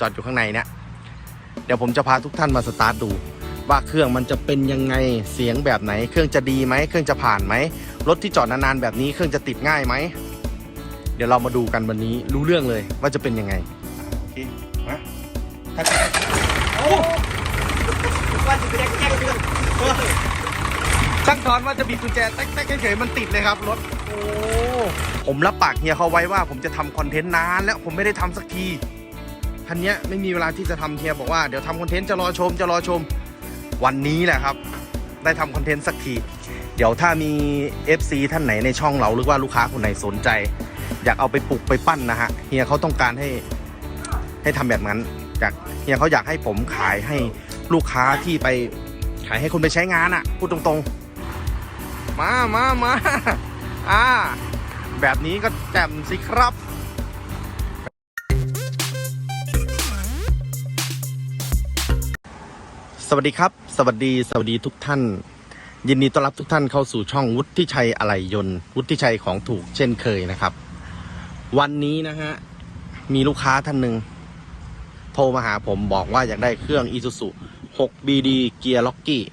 จอดอยู่ข้างในเนี่ยเดี๋ยวผมจะพาทุกท่านมาสตาร์ทดู ว่าเครื่องมันจะเป็นยังไงเสียงแบบไหน เครื่องจะดีไหมเครื่องจะผ่านไหมรถที่จอดนานๆแบบนี้เครื่องจะติดง่ายไหมเดี๋ยวเรามาดูกันวันนี้รู้เรื่องเลยว่าจะเป็นยังไงโอเคมาถ้าจะว่าจะไปแจ้งช่างทอนว่าจะบิดกุญแจแต๊กๆเฉยๆมันติดเลยครับรถโอ้ผมรับปากเฮียเขาไว้ว่าผมจะทำคอนเทนต์นานแล้วผมไม่ได้ทำสักที คันนี้ไม่มีเวลาที่จะทำเฮียบอกว่าเดี๋ยวทำคอนเทนต์จะรอชมจะรอชมวันนี้แหละครับ ได้ทำคอนเทนต์สักที เดี๋ยวถ้ามี FC ท่านไหนในช่องเราหรือว่าลูกค้าคนไหนสนใจ อยากเอาไปปลูกไปปั้นนะฮะเฮียเขาต้องการให้ให้ทำแบบนั้นอยากเฮียเขาอยากให้ผมขายให้ลูกค้าที่ไปขายให้คนไปใช้งานอะ่ะพูดตรงๆ มามามาอ่าแบบนี้ก็แจ่มสิครับ สวัสดีครับ สวัสดีสวัสดีทุกท่าน ยินดีต้อนรับทุกท่านเข้าสู่ช่องวุฒิชัยอะไหล่ยนต์วุฒิชัยของถูกเช่นเคยนะครับ วันนี้นะฮะมีลูกค้าท่านหนึ่งโทรมาหาผมบอกว่าอยากได้เครื่อง Isuzu 6BD เกียร์ล็อกกี้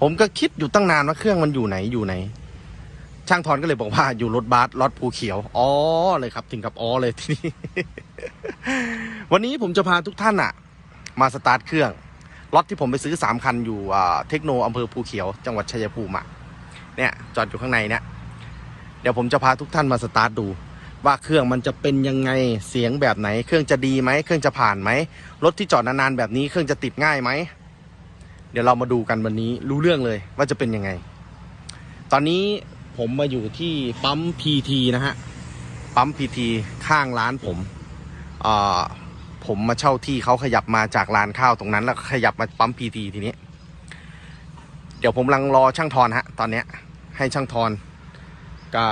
ผมก็คิดอยู่ตั้งนานว่าเครื่องมันอยู่ไหนอยู่ไหน ช่างทอนก็เลยบอกว่าอยู่รถบัสรถภูเขียวอ๋อเลยครับ ถึงกับอ๋อเลยทีนี้วันนี้ผมจะพาทุกท่านอะมาสตาร์ทเครื่อง รถที่ผมไปซื้อสามคันอยู่เทคโนอำเภอภูเขียว จังหวัดชัยภูมิเนี่ยจอดอยู่ข้างในเนี่ยเดี๋ยวผมจะพาทุกท่านมาสตาร์ทดู ว่าเครื่องมันจะเป็นยังไงเสียงแบบไหน เครื่องจะดีไหมเครื่องจะผ่านไหมรถที่จอดนานๆแบบนี้เครื่องจะติดง่ายไหมเดี๋ยวเรามาดูกันวันนี้รู้เรื่องเลยว่าจะเป็นยังไง ตอนนี้ผมมาอยู่ที่ปั๊มพีทีนะฮะปั๊มพีทีข้างร้านผมอ่อ ผมมาเช่าที่เขาขยับมาจากร้านข้าวตรงนั้น แล้วขยับมาปั๊มพีทีทีนี้ เดี๋ยวผมกำลังรอช่างทอนฮะ ตอนเนี้ย ให้ช่างทอนก็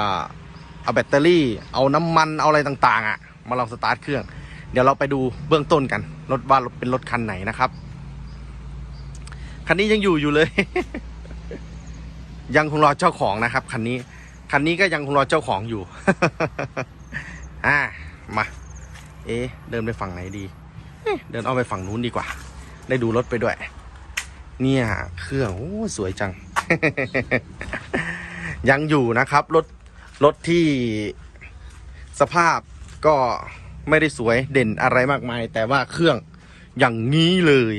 เอาแบตเตอรี่เอาน้ำมันเอาอะไรต่างๆอะ มาลองสตาร์ทเครื่อง เดี๋ยวเราไปดูเบื้องต้นกันรถว่ารถเป็นรถคันไหนนะครับคันนี้ยังอยู่อยู่เลย ยังคงรอเจ้าของนะครับคันนี้คันนี้ก็ยังคงรอเจ้าของอยู่ อ่ามา เอ๊เดินไปฝั่งไหนดี เดินเอาไปฝั่งนู้นดีกว่า ได้ดูรถไปด้วย เนี่ยเครื่องโอ้สวยจัง ยังอยู่นะครับรถรถที่สภาพก็ไม่ได้สวยเด่นอะไรมากมาย แต่ว่าเครื่องอย่างนี้เลย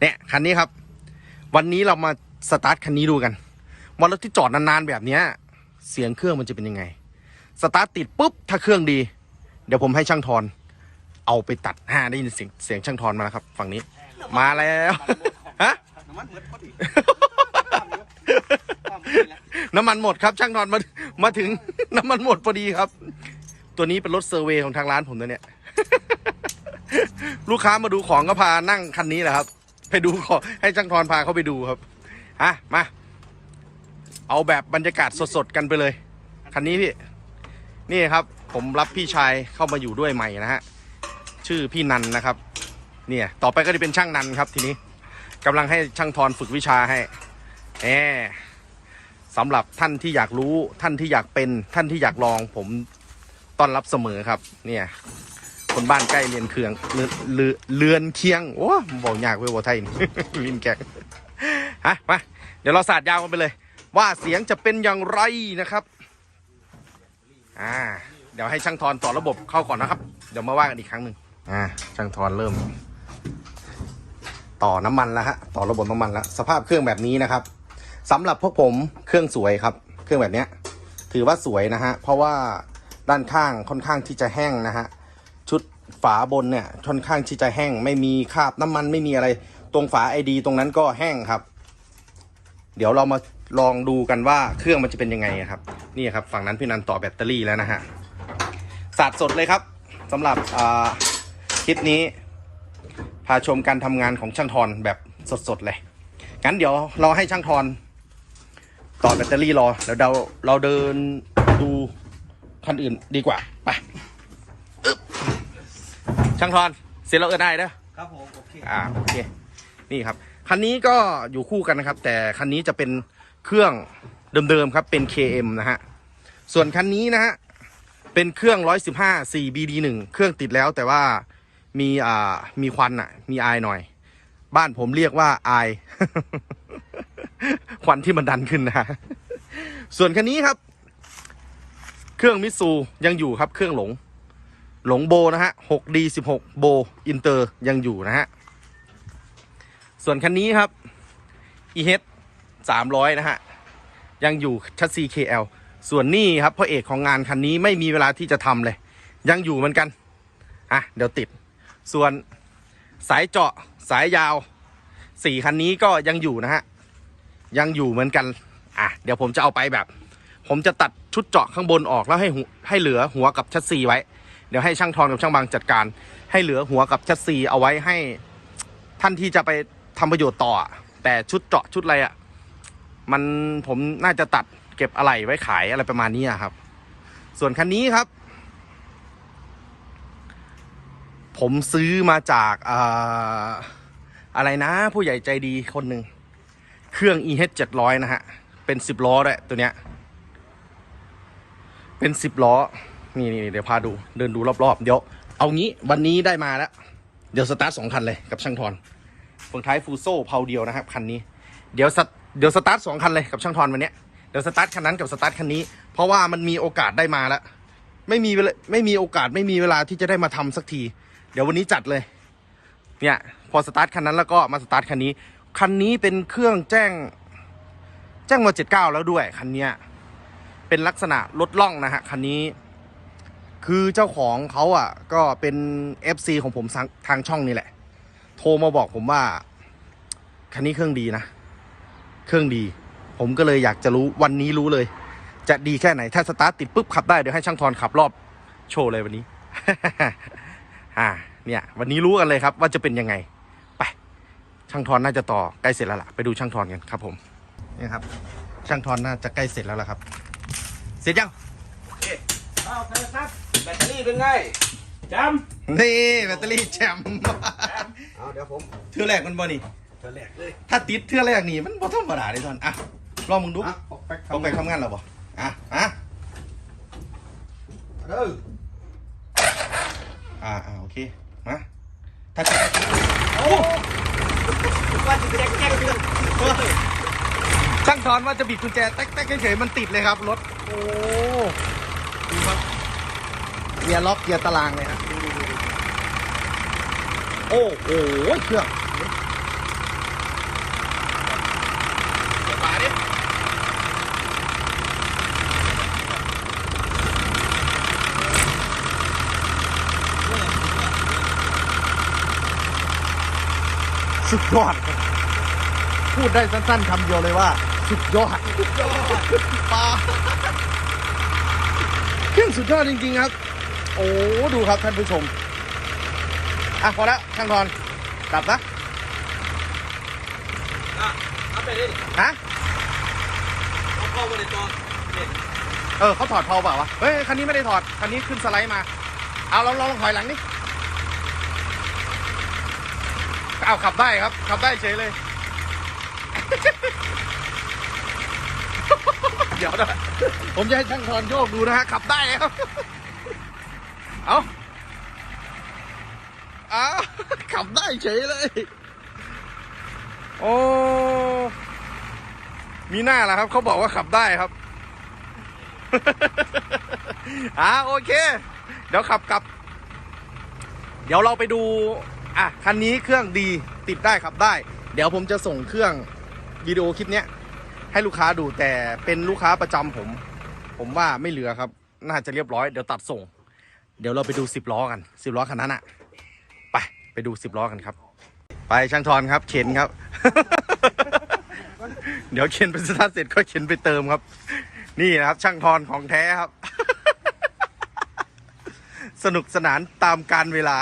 เนี่ยคันนี้ครับ วันนี้เรามาสตาร์ทคันนี้ดูกันว่ารถที่จอดนานๆแบบเนี้ย เสียงเครื่องมันจะเป็นยังไง สตาร์ทติดปุ๊บถ้าเครื่องดี เดี๋ยวผมให้ช่างทอน เอาไปตัดฮ่าได้ยินเสียงเสียงช่างทอนมาแล้วครับ ฝั่งนี้ มาแล้วฮะน้ำมันเหมือนพอดีน้ำมันหมดครับ ช่างทอนมามาถึง น้ำมันหมดพอดีครับ ตัวนี้เป็นรถเซอร์เวย์ของทางร้านผมตัวเนี้ยลูกค้ามาดูของก็พานั่งคันนี้แหละครับ ไปดูของให้ช่างทอนพาเขาไปดูครับอะมา เอาแบบบรรยากาศสดๆกันไปเลย คันนี้พี่ นี่ครับ ผมรับพี่ชายเข้ามาอยู่ด้วยใหม่นะฮะชื่อพี่นันนะครับ เนี่ยต่อไปก็จะเป็นช่างนันครับทีนี้กำลังให้ช่างทอนฝึกวิชาให้แหมสำหรับท่านที่อยากรู้ท่านที่อยากเป็นท่านที่อยากลองผมต้อนรับเสมอครับ เนี่ย คนบ้านใกล้เรียนเคืองเลือนเลือนเคียงโอ้บอกยากเว้ยว่ไทยลินแกงฮะมาเดี๋ยวเราสาดยาวกันไปเลย ว่าเสียงจะเป็นอย่างไรนะครับ อ่า เดี๋ยวให้ช่างทอนต่อระบบเข้าก่อนนะครับ เดี๋ยวมาว่ากันอีกครั้งหนึ่งอ่าช่างทอนเริ่ม ต่อน้ำมันแล้วฮะต่อระบบน้ำมันแล้วสภาพเครื่องแบบนี้นะครับสำหรับพวกผมเครื่องสวยครับ เครื่องแบบเนี้ย ถือว่าสวยนะฮะเพราะว่าด้านข้างค่อนข้างที่จะแห้งนะฮะชุดฝาบนเนี่ยค่อนข้างที่จะแห้ง ไม่มีคราบน้ำมันไม่มีอะไร ตรงฝาไอดี ตรงนั้นก็แห้งครับ เดี๋ยวเรามาลองดูกันว่าเครื่องมันจะเป็นยังไงครับ นี่ครับ ฝั่งนั้นพี่นันต่อแบตเตอรี่แล้วนะฮะ สาดสดเลยครับสำหรับอ่าคลิปนี้ พาชมการทำงานของช่างทอนแบบสดๆเลยงั้นเดี๋ยวเราให้ช่างทอนต่อแบตเตอรี่รอแล้วเราเราเดินดูคันอื่นดีกว่าไปอึ๊บช่างทอนเสร็จแล้วเออได้เด้อครับผมโอเคอ่าโอเคนี่ครับคันนี้ก็อยู่คู่กันนะครับ แต่คันนี้จะเป็นเครื่องเดิมๆครับเป็น KM นะฮะส่วนคันนี้นะฮะ เป็นเครื่อง 115 4BD1 เครื่องติดแล้วแต่ว่ามีอ่ามีควันอะ มีไอหน่อย บ้านผมเรียกว่าไอควันที่มันดันขึ้นนะฮะส่วนคันนี้ครับ เครื่องมิซูยังอยู่ครับ เครื่องหลง หลงโบนะฮะ 6D 16 โบอินเตอร์ยังอยู่นะฮะ ส่วนคันนี้ครับ EH 300 นะฮะ ยังอยู่ชัดซี KL ส่วนนี่ครับพ่อเอกของงานคันนี้ไม่มีเวลาที่จะทำเลย ยังอยู่เหมือนกัน อะ เดี๋ยวติด ส่วนสายเจาะสายยาวสี่คันนี้ก็ยังอยู่นะฮะ ยังอยู่เหมือนกัน อะ เดี๋ยวผมจะเอาไปแบบ ผมจะตัดชุดเจาะข้างบนออกแล้วให้ให้เหลือหัวกับชัดซีไว้ เดี๋ยวให้ช่างทองกับช่างบางจัดการ ให้เหลือหัวกับชัดซีเอาไว้ให้ท่านที่จะไปทำประโยชน์ต่อ แต่ชุดเจาะชุดอะไรอะ มันผมน่าจะตัด เก็บอะไหล่ไว้ขายอะไรประมาณนี้ครับ ส่วนคันนี้ครับ ผมซื้อมาจากอาอะไรนะ ผู้ใหญ่ใจดีคนหนึ่ง เครื่อง EH 700 นะฮะ เป็นสิบล้อด้วยตัวเนี้ย เป็นสิบล้อ นี่นี่เดี๋ยวพาดู เดินดูรอบๆ เดี๋ยว เอางี้วันนี้ได้มาแล้ว เดี๋ยวสตาร์ทสองคันเลยกับช่างทอนเฟืองท้ายฟูโซ่เพาเดียวนะครับ คันนี้ เดี๋ยวสเดี๋ยวสตาร์ทสองคันเลยกับช่างทอนวันเนี้ย ดี๋ยวสตาร์ทคันนั้นกับสตาร์ทคันนี้ เพราะว่ามันมีโอกาสได้มาแล้วไม่มีไม่มีโอกาสไม่มีเวลาที่จะได้มาทำสักที เดี๋ยววันนี้จัดเลย เนี่ยพอสตาร์ทคันนั้นแล้วก็มาสตาร์ทคันนี้ คันนี้เป็นเครื่องแจ้ง แจ้งมาเจ็ดเก้าแล้วด้วยคันเนี้ยเป็นลักษณะรถล่องนะฮะคันนี้ คือเจ้าของเขาอะ ก็เป็น FC ของผมทาทางช่องนี่แหละ โทรมาบอกผมว่า คันนี้เครื่องดีนะ เครื่องดี ผมก็เลยอยากจะรู้วันนี้รู้เลย จะดีแค่ไหน ถ้าสตาร์ทติดปุ๊บขับได้ เดี๋ยวให้ช่างทอนขับรอบโชว์เลยวันนี้ อ่า เนี่ย วันนี้รู้กันเลยครับ ว่าจะเป็นยังไง ไป ช่างทอนน่าจะต่อใกล้เสร็จแล้วล่ะ ไปดูช่างทอนกันครับ ผมนี่ครับ ช่างทอนน่าจะใกล้เสร็จแล้วล่ะครับ เสร็จยังเอาไปครับแบตเตอรี่เป็นไงจนี่แบตเตอรี่แชมป์ำเอาเดี๋ยวผมเทือแรกมันบ่นี่จะแหลกเลยถ้าติดเทือแรกนี่มันบ่ธรรมดาเลยทอนอะ ลองมึงดูอะออกไปต้องไปทำงานแล้วบ่อะอะเด้ออ่าอ่าโอเคมาถ้าจะโอ้ว่าจะไปแจ้งแจ้งอยู่ช่างทอนว่าจะบิดกุญแจแต๊กๆเฉยๆมันติดเลยครับรถโอ้ดูครับเกียร์ล็อกเกียร์ตารางเลยครับโอ้โหเครื่อง สุดยอดครับพูดได้สั้นๆคำเดียวเลยว่า สุดยอดปลาเครื่องสุดยอดจริงๆครับ โอ้ดูครับท่านผู้ชม อะพอแล้วช่างทอนกลับนะอะเอาไปเลยฮะเอาเข้ามาในจอเนี่ยเออเขาถอดเพาเปล่าวะเฮ้ยคันนี้ไม่ได้ถอดคันนี้ขึ้นสไลด์มา เอาเราลองถอยหลังนี่ เอาขับได้ครับ ขับได้เฉยเลย เดี๋ยวนะผมจะให้ช่างทอนโยกดูนะฮะขับได้ครับ เอาอ้าวขับได้เฉยเลย โอ้ มีหน้าแล้วครับ เขาบอกว่าขับได้ครับอ่าโอเค เดี๋ยวขับกลับ เดี๋ยวเราไปดู อะคันนี้เครื่องดีติดได้ขับได้ เดี๋ยวผมจะส่งเครื่องวิดีโอคลิปเนี้ยให้ลูกค้าดูแต่เป็นลูกค้าประจำผม ผมว่าไม่เหลือครับ น่าจะเรียบร้อยเดี๋ยวตัดส่ง เดี๋ยวเราไปดูสิบล้อกันสิบล้อคันนั้นอะไปไปดูสิบล้อกันครับ ไปช่างทอนครับ เข็นครับ เดี๋ยวเข็นไปสตาร์เสร็จก็เข็นไปเติมครับ นี่นะครับ ช่างทอนของแท้ครับ สนุกสนานตามการเวลา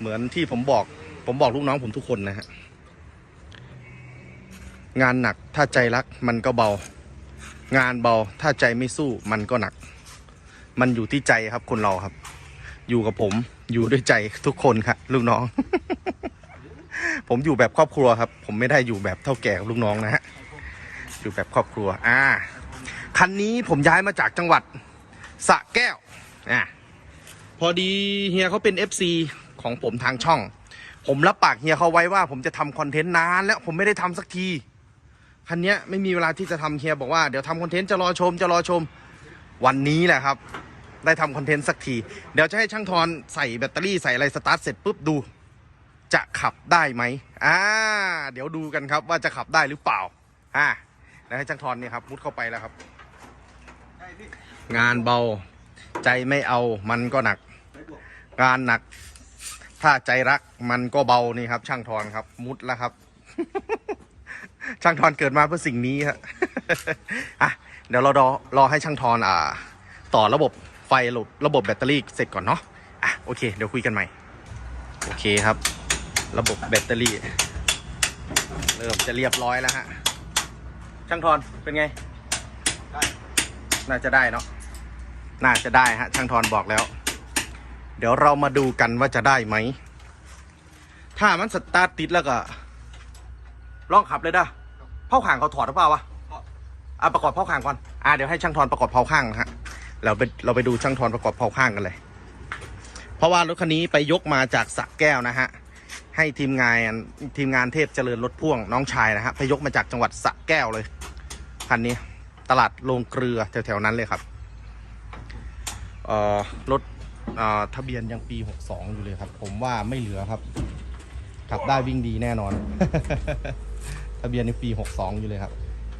เหมือนที่ผมบอก ผมบอกลูกน้องผมทุกคนนะฮะ งานหนักถ้าใจรักมันก็เบา งานเบาถ้าใจไม่สู้มันก็หนัก มันอยู่ที่ใจครับคนเราครับ อยู่กับผมอยู่ด้วยใจทุกคนครับลูกน้อง ผมอยู่แบบครอบครัวครับ ผมไม่ได้อยู่แบบเท่าแก่กับลูกน้องนะฮะอยู่แบบครอบครัว อ่า คันนี้ผมย้ายมาจากจังหวัดสระแก้ว อ่าพอดีเฮียเขาเป็น FC ของผมทางช่อง ผมรับปากเฮียเขาไว้ว่าผมจะทำคอนเทนต์นานแล้วผมไม่ได้ทำสักทีคันเนี้ยไม่มีเวลาที่จะทำเฮียบอกว่าเดี๋ยวทำคอนเทนต์จะรอชมจะรอชมวันนี้แหละครับ ได้ทำคอนเทนต์สักที เดี๋ยวจะให้ช่างทอนใส่แบตเตอรี่ใส่อะไรสตาร์ทเสร็จปุ๊บดู จะขับได้ไหมอ่า เดี๋ยวดูกันครับว่าจะขับได้หรือเปล่า อ่าแล้วให้ช่างทอนเนี่ยครับมุดเข้าไปแล้วครับ งานเบาใจไม่เอามันก็หนัก งานหนัก ถ้าใจรักมันก็เบานี่ครับ ช่างทอนครับ มุดแล้วครับ ช่างทอนเกิดมาเพื่อสิ่งนี้ครับอะเดี๋ยวเรารอรอให้ช่างทอนอ่า ต่อระบบไฟหลุดระบบแบตเตอรี่เสร็จก่อนเนาะอะโอเค เดี๋ยวคุยกันใหม่ โอเคครับ ระบบแบตเตอรี่ เริ่มจะเรียบร้อยแล้วฮะช่างทอนเป็นไง น่าจะได้เนาะน่าจะได้ฮะช่างทอนบอกแล้ว เดี๋ยวเรามาดูกันว่าจะได้ไหม ถ้ามันสตาร์ทติดแล้วก็ลองขับเลยด้อเผาข่างเขาถอดหรือเปล่าวะอะประกอบเผาข่างก่อน อะเดี๋ยวให้ช่างทอนประกอบเผาข้างนะฮะ เราไปเราไปดูช่างทอนประกอบเผาข้างกันเลย เพราะว่ารถคันนี้ไปยกมาจากสระแก้วนะฮะ ให้ทีมงานทีมงานเทพเจริญรถพ่วงน้องชายนะฮะไปยกมาจากจังหวัดสระแก้วเลย คันนี้ตลาดโรงเกลือแถวๆนั้นเลยครับ เอ่อรถ ทะเบียนยังปี 62 อยู่เลยครับ ผมว่าไม่เหลือครับ ขับได้วิ่งดีแน่นอน ทะเบียนในปี 62 อยู่เลยครับ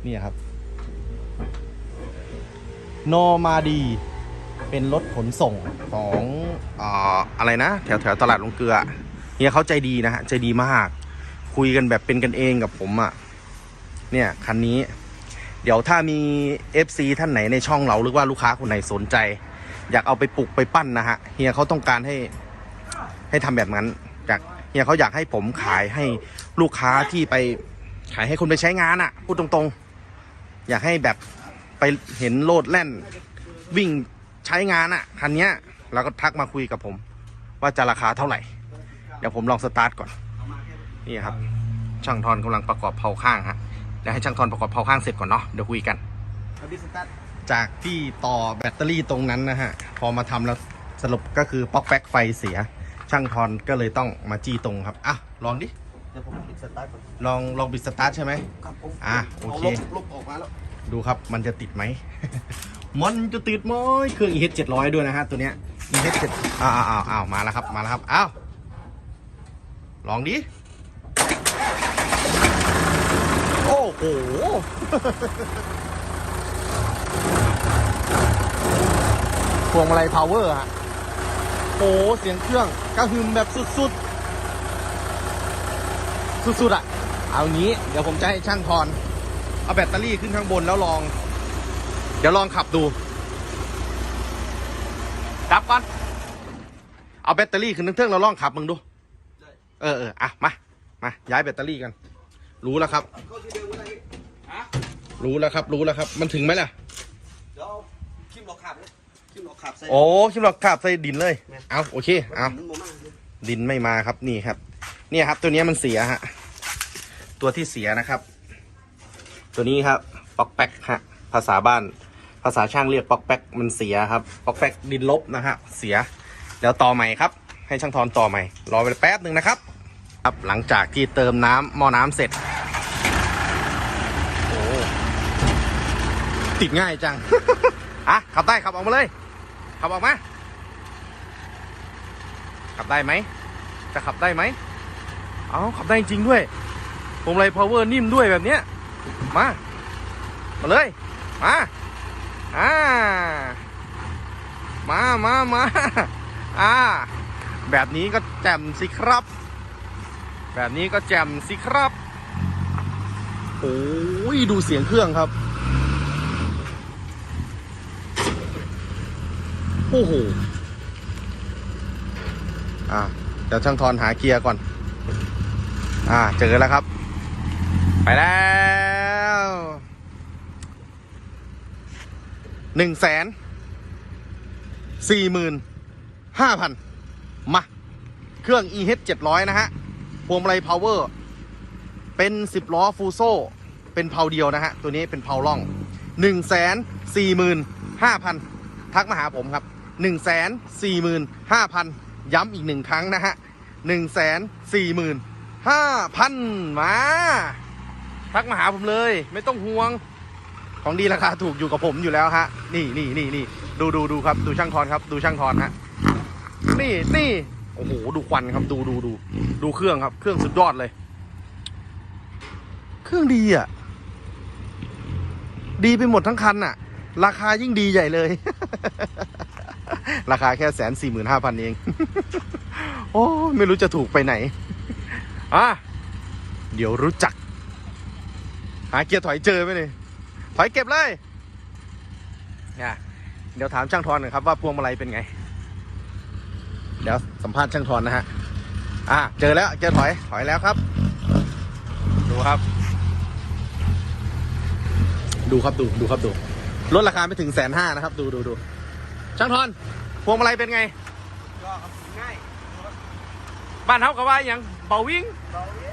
นี่ครับโนมาดีเป็นรถขนส่งของอ่ออะไรนะ แถวแถวตลาดลงเกลือเนี่ยเขาใจดีนะฮะใจดีมาก คุยกันแบบเป็นกันเองกับผมอะ่ะเนี่ยคันนี้ เดี๋ยวถ้ามี FC ท่านไหนในช่องเราหรือว่าลูกค้าคนไหนสนใจ อยากเอาไปปลูกไปปั้นนะฮะเฮียเขาต้องการให้ให้ทำแบบนั้นอยากเฮียเขาอยากให้ผมขายให้ลูกค้าที่ไปขายให้คนไปใช้งานอะ่ะ พูดตรงๆ อยากให้แบบไปเห็นโลดแล่น วิ่งใช้งานอะ่ะคันเนี้ยเราก็ทักมาคุยกับผม ว่าจะราคาเท่าไหร่ เดี๋ยวผมลองสตาร์ทก่อน นี่ครับ ช่างทอนกำลังประกอบเผาข้างฮะเดี๋ยวให้ช่างทอนประกอบเผาข้างเสร็จก่อนเนาะเดี๋ยวคุยกันเอาดิสตาร์ท จากที่ต่อแบตเตอรี่ตรงนั้นนะฮะ พอมาทำแล้วสรุปก็คือป๊อกแป๊กไฟเสีย ช่างทอนก็เลยต้องมาจี้ตรงครับ อะ ลองดิ เดี๋ยวผมปิดสตาร์ทก่อนลองลองบิดสตาร์ทใช่ไหม ครับผมอะโอเคาลบลบออกมาแล้ว ดูครับมันจะติดไหม มันจะติดไหมเครื่อง EH 700ด้วยนะฮะตัวเนี้ย EH 7อ้าวอ้าวอ้าวอ้าวมาแล้วครับมาแล้วครับอ้าวลองดิ โอ้โห พวงมาลัยพาวเวอร์ฮะโอ้เสียงเครื่องกระหึ่มแบบสุดๆ สุดๆอะเอางี้เดี๋ยวผมจะให้ช่างทอน เอาแบตเตอรี่ขึ้นข้างบนแล้วลอง เดี๋ยวลองขับดูดับก่อนเอาแบตเตอรี่ขึ้นทั้งเครื่องแล้วลองขับมึงดู เออเอออะ มา มาย้ายแบตเตอรี่กัน รู้แล้วครับ รู้แล้วครับ รู้แล้วครับ มันถึงไหมล่ะ ขับใส่โอ้คิดว่าขับใส่ดินเลย เอาโอเค เอามันโมมากเลยดินไม่มาครับนี่ครับ เนี่ยครับ ตัวเนี้ยมันเสียฮะ ตัวที่เสียนะครับ ตัวนี้ครับป๊อกแป๊กฮะ ภาษาบ้าน ภาษาช่างเรียกป๊อกแป๊กมันเสียครับป๊อกแป๊กดินลบนะฮะเสียเดี๋ยวต่อใหม่ครับ ให้ช่างทอนต่อใหม่ รอไปแป๊บหนึ่งนะครับ ครับหลังจากที่เติมน้ำหม้อน้ำเสร็จโอ้ติดง่ายจัง อะขับได้ขับออกมาเลย ขับออกมาขับได้ไหมจะขับได้ไหมเอาขับได้จริงด้วยพวงมาลัยพาวเวอร์นิ่มด้วยแบบเนี้ยมามาเลยมาอ่ามามามาอ่าแบบนี้ก็แจ่มสิครับ แบบนี้ก็แจ่มสิครับโอ้ยดูเสียงเครื่องครับ โอ้โหอ่าเดี๋ยวช่างทอนหาเกียร์ก่อน อ่า เจอแล้วครับ ไปแล้วหนึ่งแสนสี่หมื่นห้าพันมา เครื่อง EH 700 นะฮะ พวงมาลัยพาวเวอร์เป็นสิบล้อฟูโซเป็นเพาเดียวนะฮะ ตัวนี้เป็นเพาล่องหนึ่งแสนสี่หมื่นห้าพันทักมาหาผมครับ 1 4 5 0 0 0 ย้ำอีกหนึ่งครั้งนะฮะ1 4 5 0 0 0 มา ทักมาหาผมเลย ไม่ต้องห่วง ของดีราคาถูกอยู่กับผมอยู่แล้วฮะ นี่นี่นี่นี่ดูดูดูครับ ดูช่างทอนครับ ดูช่างทอนฮะ นี่นี่โอ้โห ดูควันครับ ดูดูดูดูเครื่องครับ เครื่องสุดยอดเลย เครื่องดีอะ ดีไปหมดทั้งคันอะ ราคายิ่งดีใหญ่เลย ราคาแค่แสนสี่หมื่นห้าพันเอง โอ้ไม่รู้จะถูกไปไหน อะ เดี๋ยวรู้จัก หาเกียร์ถอยเจอไหมเนี่ยถอยเก็บเลยเนี่ยเดี๋ยวถามช่างทอนหน่อยครับว่าพวงมาลัยเป็นไง เดี๋ยวสัมภาษณ์ช่างทอนนะฮะ อะ เจอแล้วเจอถอยถอยแล้วครับ ดูครับ ดูครับดูดูครับดูลดราคาไม่ถึงแสนห้านะครับ ดูดูดูช่างทอน พวงมาลัยเป็นไง ก็ง่ายบ้านเฮากับว่าอหย่างเบาวิ่งเบาเยอ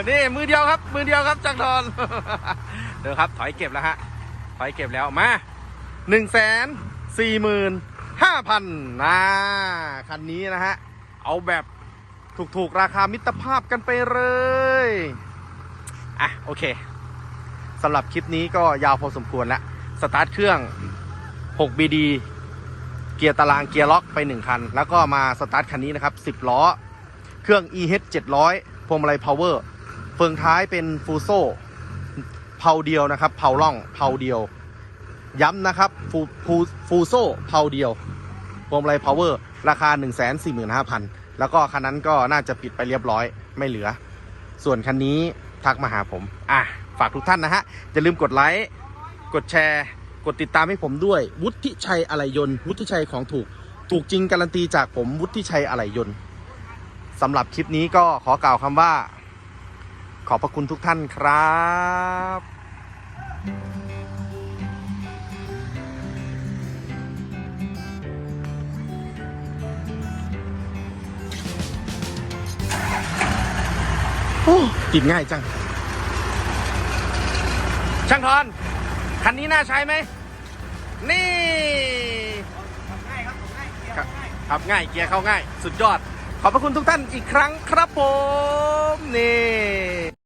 ะนี่มือเดียวครับ มือเดียวครับจังทอนเดี๋ยวครับ ถอยเก็บแล้วฮะถอยเก็บแล้วมาหนึ่งแสนสี่หมื่นห้าพันนะคันนี้นะฮะ เอาแบบถูกๆ ราคามิตรภาพกันไปเลย อะ โอเคสำหรับคลิปนี้ก็ยาวพอสมควรแล้ว สตาร์ทเครื่อง 6BD เกียร์ตารางเกียร์ล็อกไป 1 คัน แล้วก็มาสตาร์ทคันนี้นะครับ 10 ล้อ เครื่อง EH 700พวงมาลัย power เฟืองท้ายเป็นฟูโซเพาเดียวนะครับเพาล่องเพาเดียว ย้ำนะครับฟูฟูฟูโซเพาเดียวพวงมาลัย power ราคา 145,000 แล้วก็คันนั้นก็น่าจะปิดไปเรียบร้อยไม่เหลือ ส่วนคันนี้ทักมาหาผม อะ ฝากทุกท่านนะฮะ อย่าลืมกดไลค์ กดแชร์ กดติดตามให้ผมด้วย วุฒิชัยอะไหล่ยนต์ วุฒิชัยของถูก ถูกจริงการันตีจากผมวุฒิชัยอะไหล่ยนต์สำหรับคลิปนี้ก็ขอกล่าวคำว่า ขอบพระคุณทุกท่านครับโอ้ติดง่ายจัง ช่างทอน คันนี้น่าใช้ไหม นี่ง่ายครับง่ายเกียร์ขับง่ายเกียร์เข้าง่าย สุดยอด ขอบพระคุณทุกท่านอีกครั้งครับผม นี่